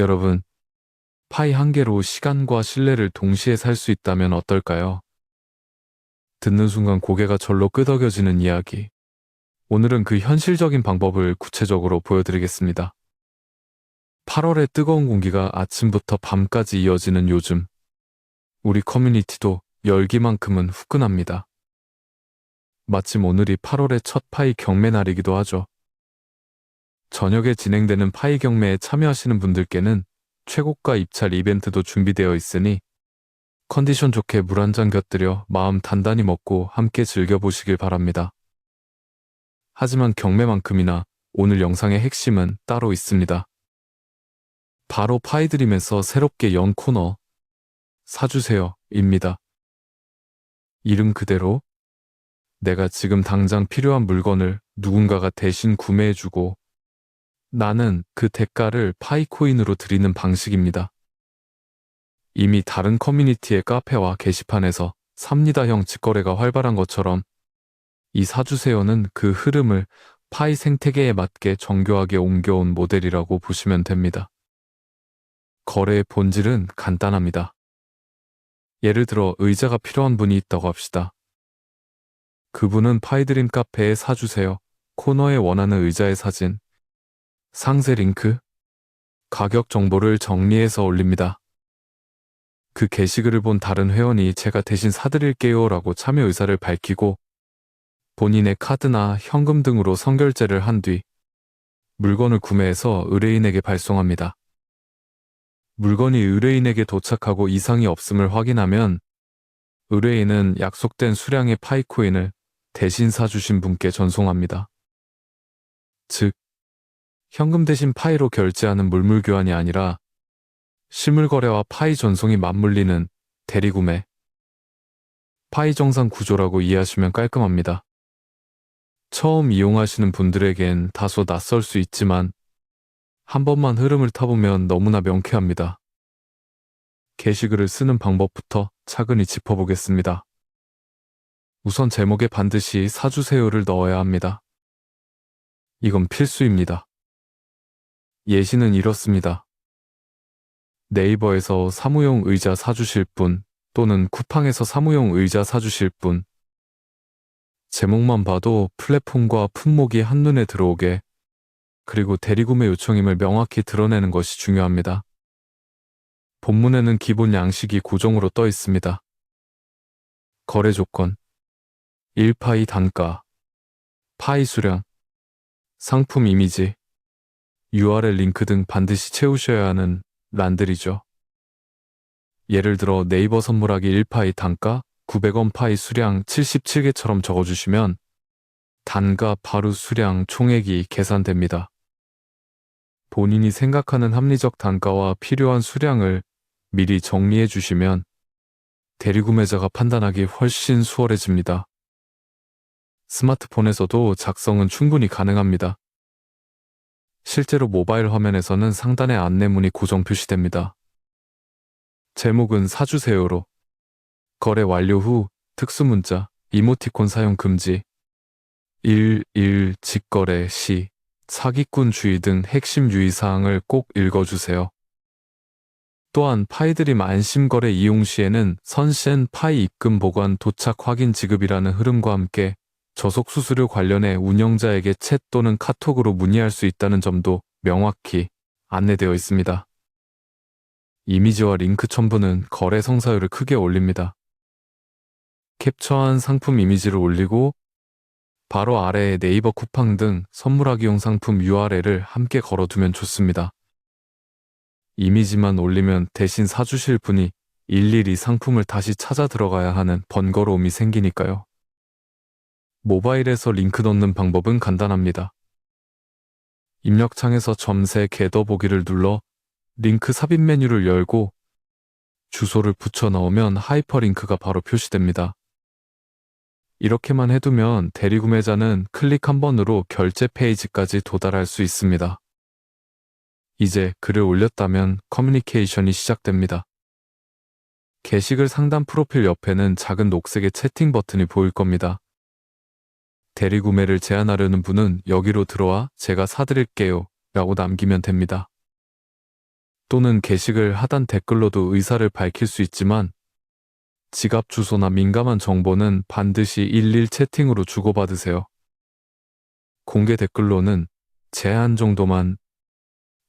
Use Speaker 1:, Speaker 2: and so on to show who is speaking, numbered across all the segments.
Speaker 1: 여러분, 파이 한 개로 시간과 신뢰를 동시에 살 수 있다면 어떨까요? 듣는 순간 고개가 절로 끄덕여지는 이야기. 오늘은 그 현실적인 방법을 구체적으로 보여드리겠습니다. 8월의 뜨거운 공기가 아침부터 밤까지 이어지는 요즘, 우리 커뮤니티도 열기만큼은 후끈합니다. 마침 오늘이 8월의 첫 파이 경매 날이기도 하죠. 저녁에 진행되는 파이 경매에 참여하시는 분들께는 최고가 입찰 이벤트도 준비되어 있으니 컨디션 좋게 물 한 잔 곁들여 마음 단단히 먹고 함께 즐겨보시길 바랍니다. 하지만 경매만큼이나 오늘 영상의 핵심은 따로 있습니다. 바로 파이드림에서 새롭게 연 코너 사주세요 입니다. 이름 그대로 내가 지금 당장 필요한 물건을 누군가가 대신 구매해주고 나는 그 대가를 파이코인으로 드리는 방식입니다. 이미 다른 커뮤니티의 카페와 게시판에서 삽니다형 직거래가 활발한 것처럼 이 사주세요는 그 흐름을 파이 생태계에 맞게 정교하게 옮겨온 모델이라고 보시면 됩니다. 거래의 본질은 간단합니다. 예를 들어 의자가 필요한 분이 있다고 합시다. 그분은 파이드림 카페에 사주세요. 코너에 원하는 의자의 사진, 상세 링크, 가격 정보를 정리해서 올립니다. 그 게시글을 본 다른 회원이 제가 대신 사드릴게요 라고 참여 의사를 밝히고 본인의 카드나 현금 등으로 선결제를 한 뒤 물건을 구매해서 의뢰인에게 발송합니다. 물건이 의뢰인에게 도착하고 이상이 없음을 확인하면 의뢰인은 약속된 수량의 파이코인을 대신 사주신 분께 전송합니다. 즉, 현금 대신 파이로 결제하는 물물 교환이 아니라 실물 거래와 파이 전송이 맞물리는 대리구매, 파이 정상 구조라고 이해하시면 깔끔합니다. 처음 이용하시는 분들에겐 다소 낯설 수 있지만 한 번만 흐름을 타보면 너무나 명쾌합니다. 게시글을 쓰는 방법부터 차근히 짚어보겠습니다. 우선 제목에 반드시 사주세요를 넣어야 합니다. 이건 필수입니다. 예시는 이렇습니다. 네이버에서 사무용 의자 사주실 분 또는 쿠팡에서 사무용 의자 사주실 분 제목만 봐도 플랫폼과 품목이 한눈에 들어오게 그리고 대리구매 요청임을 명확히 드러내는 것이 중요합니다. 본문에는 기본 양식이 고정으로 떠 있습니다. 거래 조건 1파이 단가 파이 수량 상품 이미지 URL 링크 등 반드시 채우셔야 하는 란들이죠. 예를 들어 네이버 선물하기 1파이 단가 900원 파이 수량 77개처럼 적어주시면 단가 바로 수량 총액이 계산됩니다. 본인이 생각하는 합리적 단가와 필요한 수량을 미리 정리해 주시면 대리구매자가 판단하기 훨씬 수월해집니다. 스마트폰에서도 작성은 충분히 가능합니다. 실제로 모바일 화면에서는 상단에 안내문이 고정 표시됩니다. 제목은 사주세요로 거래 완료 후 특수문자 이모티콘 사용 금지 1.1 직거래 시 사기꾼 주의 등 핵심 유의사항을 꼭 읽어주세요. 또한 파이드림 안심거래 이용 시에는 선센 파이 입금 보관 도착 확인 지급이라는 흐름과 함께 저속 수수료 관련해 운영자에게 챗 또는 카톡으로 문의할 수 있다는 점도 명확히 안내되어 있습니다. 이미지와 링크 첨부는 거래 성사율을 크게 올립니다. 캡처한 상품 이미지를 올리고 바로 아래에 네이버 쿠팡 등 선물하기용 상품 URL을 함께 걸어두면 좋습니다. 이미지만 올리면 대신 사주실 분이 일일이 상품을 다시 찾아 들어가야 하는 번거로움이 생기니까요. 모바일에서 링크 넣는 방법은 간단합니다. 입력창에서 점세 겟더 보기를 눌러 링크 삽입 메뉴를 열고 주소를 붙여 넣으면 하이퍼링크가 바로 표시됩니다. 이렇게만 해두면 대리구매자는 클릭 한 번으로 결제 페이지까지 도달할 수 있습니다. 이제 글을 올렸다면 커뮤니케이션이 시작됩니다. 게시글 상단 프로필 옆에는 작은 녹색의 채팅 버튼이 보일 겁니다. 대리구매를 제안하려는 분은 여기로 들어와 제가 사드릴게요 라고 남기면 됩니다. 또는 게시글 하단 댓글로도 의사를 밝힐 수 있지만 지갑 주소나 민감한 정보는 반드시 일일 채팅으로 주고받으세요. 공개 댓글로는 제한 정도만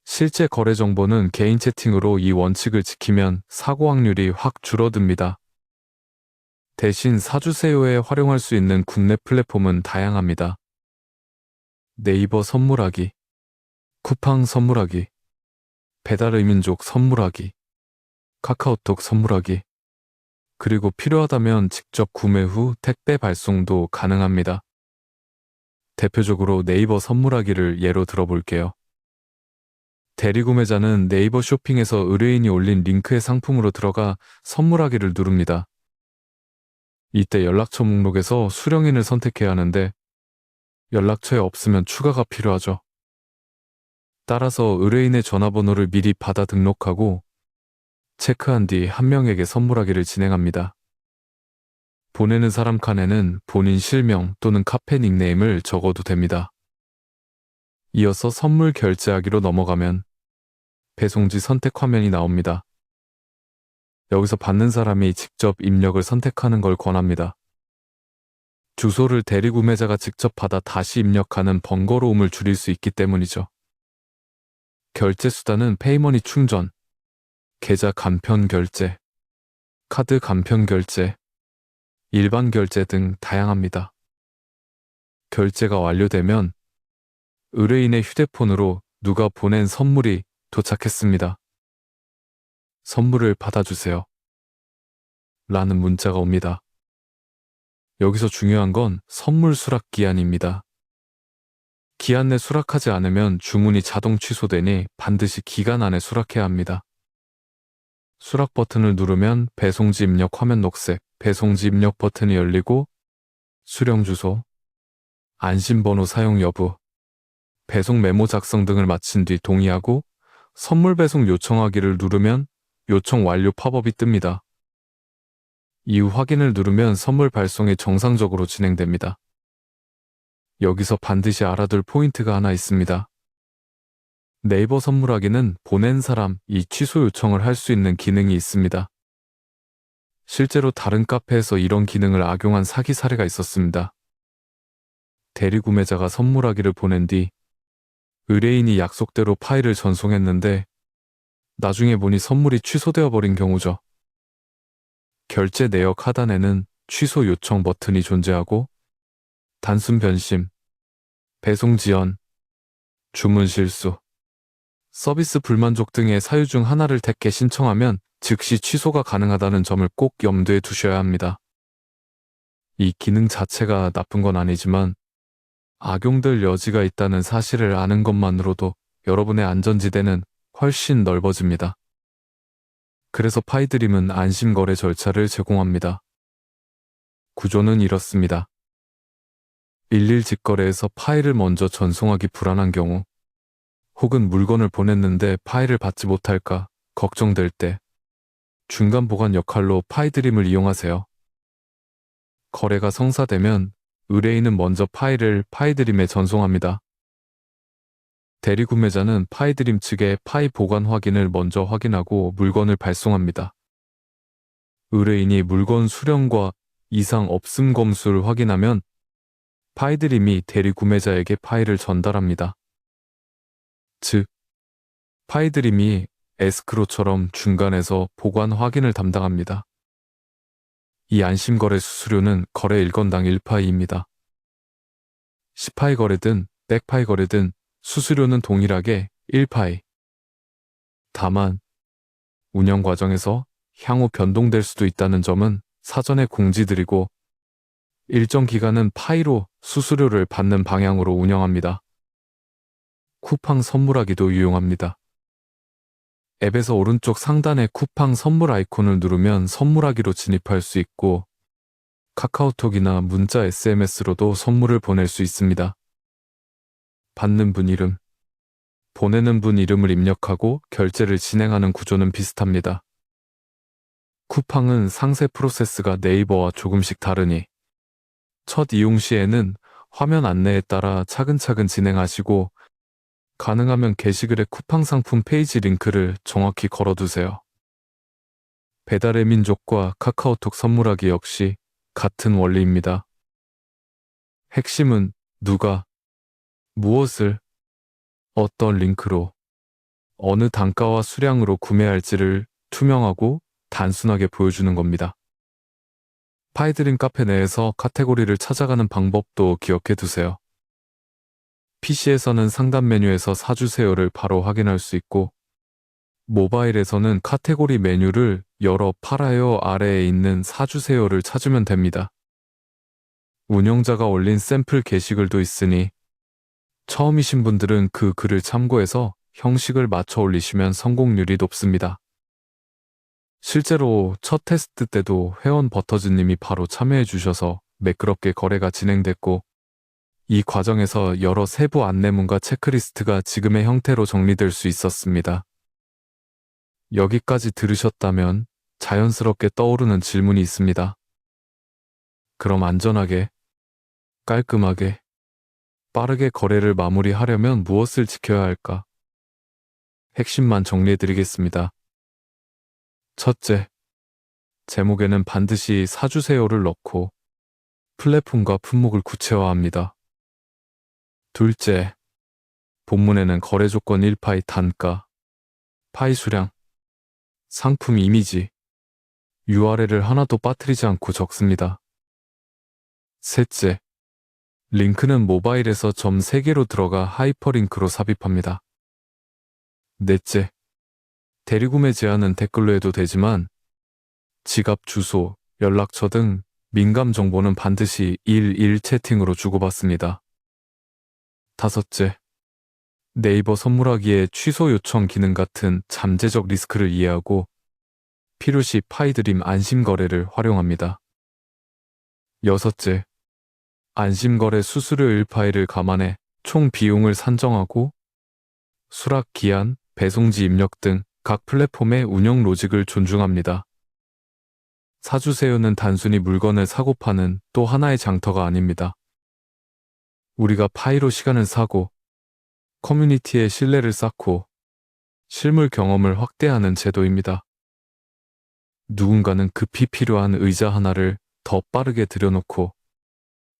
Speaker 1: 실제 거래 정보는 개인 채팅으로 이 원칙을 지키면 사고 확률이 확 줄어듭니다. 대신 사주세요에 활용할 수 있는 국내 플랫폼은 다양합니다. 네이버 선물하기, 쿠팡 선물하기, 배달의 민족 선물하기, 카카오톡 선물하기, 그리고 필요하다면 직접 구매 후 택배 발송도 가능합니다. 대표적으로 네이버 선물하기를 예로 들어볼게요. 대리구매자는 네이버 쇼핑에서 의뢰인이 올린 링크의 상품으로 들어가 선물하기를 누릅니다. 이때 연락처 목록에서 수령인을 선택해야 하는데 연락처에 없으면 추가가 필요하죠. 따라서 의뢰인의 전화번호를 미리 받아 등록하고 체크한 뒤 한 명에게 선물하기를 진행합니다. 보내는 사람 칸에는 본인 실명 또는 카페 닉네임을 적어도 됩니다. 이어서 선물 결제하기로 넘어가면 배송지 선택 화면이 나옵니다. 여기서 받는 사람이 직접 입력을 선택하는 걸 권합니다. 주소를 대리구매자가 직접 받아 다시 입력하는 번거로움을 줄일 수 있기 때문이죠. 결제 수단은 페이머니 충전, 계좌 간편 결제, 카드 간편 결제, 일반 결제 등 다양합니다. 결제가 완료되면 의뢰인의 휴대폰으로 누가 보낸 선물이 도착했습니다. 선물을 받아주세요. 라는 문자가 옵니다. 여기서 중요한 건 선물 수락 기한입니다. 기한 내 수락하지 않으면 주문이 자동 취소되니 반드시 기간 안에 수락해야 합니다. 수락 버튼을 누르면 배송지 입력 화면 녹색, 배송지 입력 버튼이 열리고 수령 주소, 안심번호 사용 여부, 배송 메모 작성 등을 마친 뒤 동의하고 선물 배송 요청하기를 누르면 요청 완료 팝업이 뜹니다. 이후 확인을 누르면 선물 발송이 정상적으로 진행됩니다. 여기서 반드시 알아둘 포인트가 하나 있습니다. 네이버 선물하기는 보낸 사람 이 취소 요청을 할 수 있는 기능이 있습니다. 실제로 다른 카페에서 이런 기능을 악용한 사기 사례가 있었습니다. 대리구매자가 선물하기를 보낸 뒤 의뢰인이 약속대로 파일을 전송했는데 나중에 보니 선물이 취소되어 버린 경우죠. 결제 내역 하단에는 취소 요청 버튼이 존재하고 단순 변심, 배송 지연, 주문 실수, 서비스 불만족 등의 사유 중 하나를 택해 신청하면 즉시 취소가 가능하다는 점을 꼭 염두에 두셔야 합니다. 이 기능 자체가 나쁜 건 아니지만 악용될 여지가 있다는 사실을 아는 것만으로도 여러분의 안전지대는 훨씬 넓어집니다. 그래서 파이드림은 안심거래 절차를 제공합니다. 구조는 이렇습니다. 일일 직거래에서 파일을 먼저 전송하기 불안한 경우, 혹은 물건을 보냈는데 파일을 받지 못할까 걱정될 때, 중간 보관 역할로 파이드림을 이용하세요. 거래가 성사되면 의뢰인은 먼저 파일을 파이드림에 전송합니다. 대리구매자는 파이드림 측에 파이 보관 확인을 먼저 확인하고 물건을 발송합니다. 의뢰인이 물건 수령과 이상 없음 검수를 확인하면 파이드림이 대리구매자에게 파일을 전달합니다. 즉, 파이드림이 에스크로처럼 중간에서 보관 확인을 담당합니다. 이 안심거래 수수료는 거래 1건당 1파이입니다. 10파이 거래든 100파이 거래든 수수료는 동일하게 1파이. 다만 운영 과정에서 향후 변동될 수도 있다는 점은 사전에 공지드리고 일정 기간은 파이로 수수료를 받는 방향으로 운영합니다. 쿠팡 선물하기도 유용합니다. 앱에서 오른쪽 상단의 쿠팡 선물 아이콘을 누르면 선물하기로 진입할 수 있고 카카오톡이나 문자 SMS로도 선물을 보낼 수 있습니다. 받는 분 이름, 보내는 분 이름을 입력하고 결제를 진행하는 구조는 비슷합니다. 쿠팡은 상세 프로세스가 네이버와 조금씩 다르니 첫 이용 시에는 화면 안내에 따라 차근차근 진행하시고 가능하면 게시글에 쿠팡 상품 페이지 링크를 정확히 걸어두세요. 배달의 민족과 카카오톡 선물하기 역시 같은 원리입니다. 핵심은 누가, 무엇을, 어떤 링크로, 어느 단가와 수량으로 구매할지를 투명하고 단순하게 보여주는 겁니다. 파이드림 카페 내에서 카테고리를 찾아가는 방법도 기억해 두세요. PC에서는 상단 메뉴에서 사주세요를 바로 확인할 수 있고, 모바일에서는 카테고리 메뉴를 열어 팔아요 아래에 있는 사주세요를 찾으면 됩니다. 운영자가 올린 샘플 게시글도 있으니 처음이신 분들은 그 글을 참고해서 형식을 맞춰 올리시면 성공률이 높습니다. 실제로 첫 테스트 때도 회원 버터즈님이 바로 참여해 주셔서 매끄럽게 거래가 진행됐고 이 과정에서 여러 세부 안내문과 체크리스트가 지금의 형태로 정리될 수 있었습니다. 여기까지 들으셨다면 자연스럽게 떠오르는 질문이 있습니다. 그럼 안전하게, 깔끔하게, 빠르게 거래를 마무리하려면 무엇을 지켜야 할까? 핵심만 정리해드리겠습니다. 첫째, 제목에는 반드시 사주세요를 넣고 플랫폼과 품목을 구체화합니다. 둘째, 본문에는 거래 조건 1파이 단가, 파이 수량, 상품 이미지, URL을 하나도 빠뜨리지 않고 적습니다. 셋째, 링크는 모바일에서 점 3개로 들어가 하이퍼링크로 삽입합니다. 넷째, 대리구매 제한은 댓글로 해도 되지만 지갑 주소, 연락처 등 민감 정보는 반드시 1일 채팅으로 주고받습니다. 다섯째, 네이버 선물하기에 취소 요청 기능 같은 잠재적 리스크를 이해하고 필요시 파이드림 안심 거래를 활용합니다. 여섯째, 안심거래 수수료 1파일을 감안해 총 비용을 산정하고 수락 기한, 배송지 입력 등 각 플랫폼의 운영 로직을 존중합니다. 사주세요는 단순히 물건을 사고 파는 또 하나의 장터가 아닙니다. 우리가 파이로 시간을 사고 커뮤니티의 신뢰를 쌓고 실물 경험을 확대하는 제도입니다. 누군가는 급히 필요한 의자 하나를 더 빠르게 들여놓고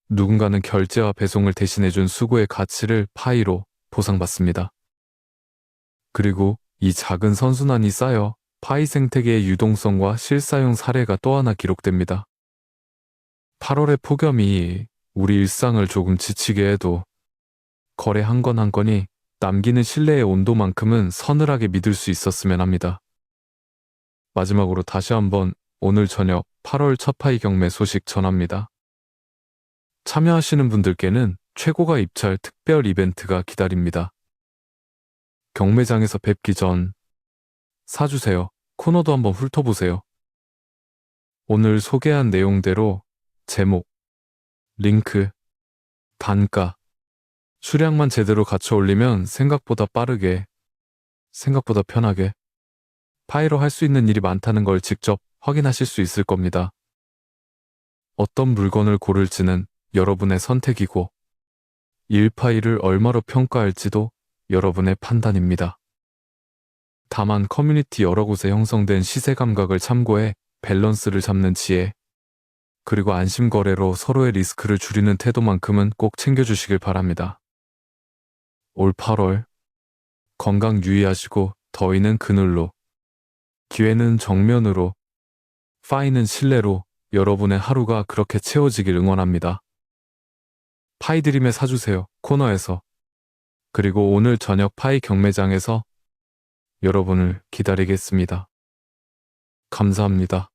Speaker 1: 누군가는 결제와 배송을 대신해준 수고의 가치를 파이로 보상받습니다. 그리고 이 작은 선순환이 쌓여 파이 생태계의 유동성과 실사용 사례가 또 하나 기록됩니다. 8월의 폭염이 우리 일상을 조금 지치게 해도 거래 한 건한 건이 남기는 신뢰의 온도만큼은 서늘하게 믿을 수 있었으면 합니다. 마지막으로 다시 한번 오늘 저녁 8월 첫 파이 경매 소식 전합니다. 참여하시는 분들께는 최고가 입찰 특별 이벤트가 기다립니다. 경매장에서 뵙기 전 사주세요. 코너도 한번 훑어보세요. 오늘 소개한 내용대로 제목, 링크, 단가, 수량만 제대로 갖춰 올리면 생각보다 빠르게, 생각보다 편하게 파이로 할 수 있는 일이 많다는 걸 직접 확인하실 수 있을 겁니다. 어떤 물건을 고를지는 여러분의 선택이고, 1파일을 얼마로 평가할지도 여러분의 판단입니다. 다만 커뮤니티 여러 곳에 형성된 시세 감각을 참고해 밸런스를 잡는 지혜, 그리고 안심 거래로 서로의 리스크를 줄이는 태도만큼은 꼭 챙겨주시길 바랍니다. 올 8월, 건강 유의하시고 더위는 그늘로, 기회는 정면으로, 파이는 실내로 여러분의 하루가 그렇게 채워지길 응원합니다. 파이드림에 사주세요 코너에서 그리고 오늘 저녁 파이 경매장에서 여러분을 기다리겠습니다. 감사합니다.